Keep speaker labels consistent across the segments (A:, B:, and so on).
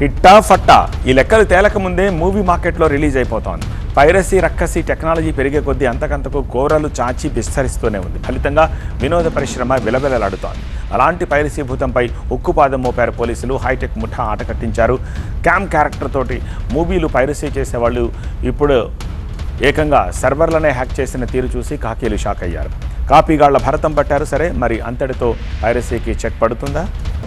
A: హిట్టా ఫట్టా. ఈ లెక్కలు తేలక ముందే మూవీ మార్కెట్లో రిలీజ్ అయిపోతోంది. పైరసీ రక్కసి టెక్నాలజీ పెరిగే కొద్దీ అంతకంతకు కోరలు చాచి విస్తరిస్తూనే ఉంది. ఫలితంగా వినోద పరిశ్రమ విలవిలలాడుతోంది అలాంటి పైరసీ భూతంపై ఉక్కుపాదం మోపారు పోలీసులు. హైటెక్ ముఠా ఆట కట్టించారు. క్యామ్ క్యారెక్టర్ తోటి మూవీలు పైరసీ చేసేవాళ్ళు ఇప్పుడు ఏకంగా సర్వర్లనే హ్యాక్ చేసిన తీరు చూసి కాకీలు షాక్ అయ్యారు. కాపీగాళ్ళ భరతం పట్టారు. సరే మరి అంతటితో పైరసీకి చెక్ పడుతుందా?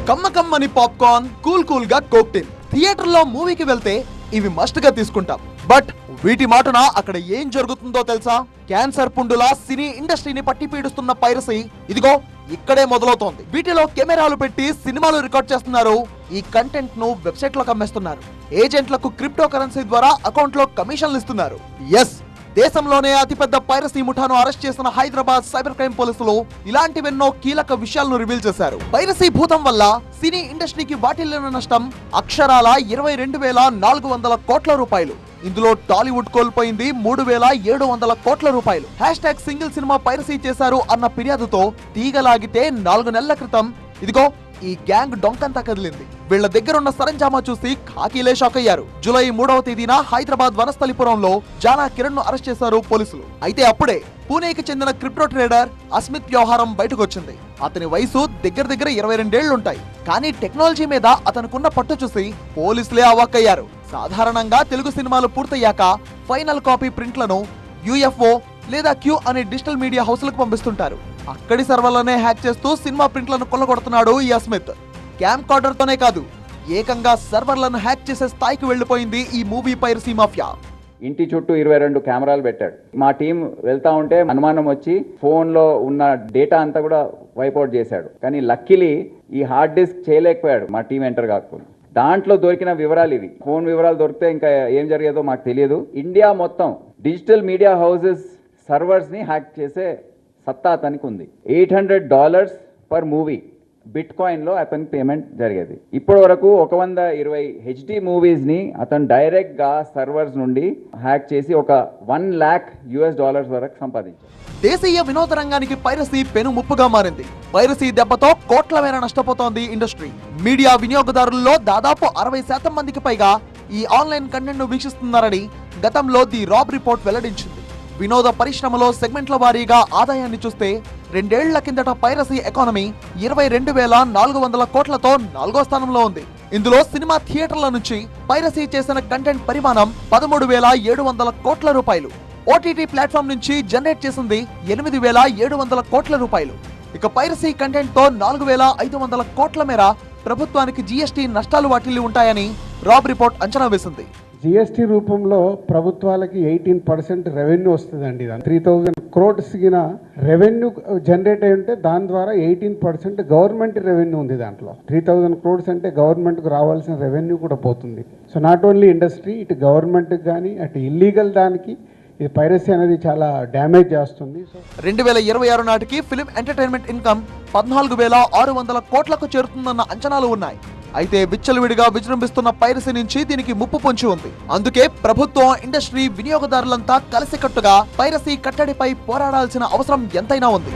B: కమ్మ కమ్మని పాప్కార్న్ కూల్ కూల్గా కోక్టైల్ థియేటర్లో మూవీకి వెళ్తే ఇవి మస్ట్గా తీసుకుంటాం. బట్ వీటి మాటన అక్కడ ఏం జరుగుతుందో తెలుసా? క్యాన్సర్ పుండులా సినీ ఇండస్ట్రీని పట్టి పీడిస్తున్న పైరసీ ఇదిగో ఇక్కడే మొదలవుతోంది. వీటిలో కెమెరాలు పెట్టి సినిమాలు రికార్డ్ చేస్తున్నారు. ఈ కంటెంట్ను వెబ్సైట్లో కమ్మేస్తున్నారు ఏజెంట్లకు క్రిప్టో కరెన్సీ ద్వారా అకౌంట్లో కమిషన్లు ఇస్తున్నారు. ఎస్ దేశంలోనే అతిపెద్ద పైరసీ ముఠాను అరెస్ట్ చేసిన హైదరాబాద్ సైబర్ క్రైమ్ పోలీసులు ఇలాంటివెన్నో కీలక విషయాలను రివీల్ చేశారు. పైరసీ భూతం వల్ల సినీ ఇండస్ట్రీకి వాటిల్లిన నష్టం అక్షరాల ఇరవై రెండు వేల నాలుగు వందల కోట్ల రూపాయలు. ఇందులో టాలీవుడ్ కోల్పోయింది మూడు వేల ఏడు వందల కోట్ల రూపాయలు. Hashtag single cinema piracy చేశారు అన్న ఫిర్యాదుతో తీగలాగితే నాలుగు నెలల క్రితం. ఇదిగో ఈ గ్యాంగ్ డొంకంతా కదిలింది. వీళ్ళ దగ్గరున్న సరంజామా చూసి ఖాకీలే షాక్ అయ్యారు. జూలై మూడవ తేదీన హైదరాబాద్ వనస్థలిపురంలో జానా కిరణ్ను అరెస్ట్ చేశారు పోలీసులు. అయితే అప్పుడే పూణేకి చెందిన క్రిప్టో ట్రేడర్ అస్మిత్ వ్యవహారం బయటకొచ్చింది. అతని వయసు దగ్గర దగ్గర ఇరవై రెండేళ్ళుంటాయి. కానీ టెక్నాలజీ మీద అతనుకున్న పట్టు చూసి పోలీసులే అవాక్కయ్యారు సాధారణంగా తెలుగు సినిమాలు పూర్తయ్యాక ఫైనల్ కాపీ ప్రింట్లను యుఎఫ్ఓ లేదా క్యూ అనే డిజిటల్ మీడియా హౌస్లకు పంపిస్తుంటారు. అక్కడి సర్వర్లనే హ్యాక్ చేస్తూ సినిమా ప్రింట్లను కొల్లగొడుతున్నాడు ఈ అస్మిత్ క్యామ్ కార్డర్తోనే కాదు ఏకంగా సర్వర్లను హ్యాక్ చేసే స్థాయికి వెళ్ళిపోయింది ఈ మూవీ పైరసీ మాఫియా.
C: ఇంటి చుట్టూ ఇరవై రెండు కెమెరాలు పెట్టాడు. మా టీం వెళ్తా ఉంటే అనుమానం వచ్చి ఫోన్లో ఉన్న డేటా అంతా కూడా వైపౌట్ చేశాడు. కానీ లక్కీలీ ఈ హార్డ్ డిస్క్ చేయలేకపోయాడు మా టీం ఎంటర్ కాకపోతే. దాంట్లో దొరికిన వివరాలు ఇవి. ఫోన్ వివరాలు దొరికితే ఇంకా ఏం జరిగేదో మాకు తెలియదు. ఇండియా మొత్తం డిజిటల్ మీడియా హౌసెస్ సర్వర్స్ని హ్యాక్ చేసే సత్తా అతనికి ఉంది eight hundred dollars per movie. Bit కాయిన్లో అతని పేమెంట్ జరిగేది. ఇప్పటి వరకు ఒక వంద ఇరవై హెచ్డి మూవీస్ని అతను డైరెక్ట్గా సర్వర్స్ నుండి హ్యాక్ చేసి ఒక వన్ ల్యాక్ యుఎస్ డాలర్స్ వరకు సంపాదించారు
B: దేశీయ వినోద రంగానికి పైరసీ పెను ముప్పుగా మారింది. పైరసీ దెబ్బతో కోట్ల మేర నష్టపోతోంది ఇండస్ట్రీ. మీడియా వినియోగదారుల్లో దాదాపు అరవై శాతం మందికి పైగా ఈ ఆన్లైన్ కంటెంట్ వీక్షిస్తున్నారని గతంలో ది రాబ్ రిపోర్ట్ వెల్లడించింది. వినోద పరిశ్రమలో సెగ్మెంట్ల వారీగా ఆదాయాన్ని చూస్తే రెండేళ్ళ కిందట పైరసీ ఎకానమీ ఇరవై రెండు వేల నాలుగు వందల కోట్లతో నాలుగో స్థానంలో ఉంది. ఇందులో సినిమా థియేటర్ల నుంచి పైరసీ చేసిన కంటెంట్ పరిమాణం పదమూడు వేల ఏడు వందల కోట్ల రూపాయలు. ఓటీటీ ప్లాట్ఫామ్ నుంచి జనరేట్ చేసింది ఎనిమిది వేల ఏడు వందల కోట్ల రూపాయలు. ఇక పైరసీ కంటెంట్తో నాలుగు వేల ఐదు వందల కోట్ల మేర ప్రభుత్వానికి జీఎస్టీ నష్టాలు వాటిల్లి ఉంటాయని రాబ్ రిపోర్ట్ అంచనా వేసింది.
D: జిఎస్టీ రూపంలో ప్రభుత్వాలకి ఎయిటీన్ పర్సెంట్ రెవెన్యూ వస్తుందండి త్రీ థౌజండ్ క్రోడ్స్ గిన రెవెన్యూ జనరేట్ అయి ఉంటే దాని ద్వారా ఎయిటీన్ పర్సెంట్ గవర్నమెంట్ రెవెన్యూ ఉంది దాంట్లో. త్రీ థౌజండ్ క్రోడ్స్ అంటే గవర్నమెంట్కి రావాల్సిన రెవెన్యూ కూడా పోతుంది. సో నాట్ ఓన్లీ ఇండస్ట్రీ ఇటు గవర్నమెంట్కి కానీ అటు ఇల్లీగల్ దానికి ఇది పైరసీ అనేది చాలా డ్యామేజ్ చేస్తుంది. సో
B: రెండు వేల ఇరవై ఆరు నాటికి ఫిలిం ఎంటర్టైన్మెంట్ ఇన్కమ్ పద్నాలుగు వేల ఆరు వందల కోట్లకు చేరుతుందన్న అంచనాలు ఉన్నాయి. అయితే విచ్చలవిడిగా విజృంభిస్తున్న పైరసీ నుంచి దీనికి ముప్పు పొంచి ఉంది. అందుకే ప్రభుత్వం ఇండస్ట్రీ వినియోగదారులంతా కలిసికట్టుగా పైరసీ కట్టడిపై పోరాడాల్సిన అవసరం ఎంతైనా ఉంది.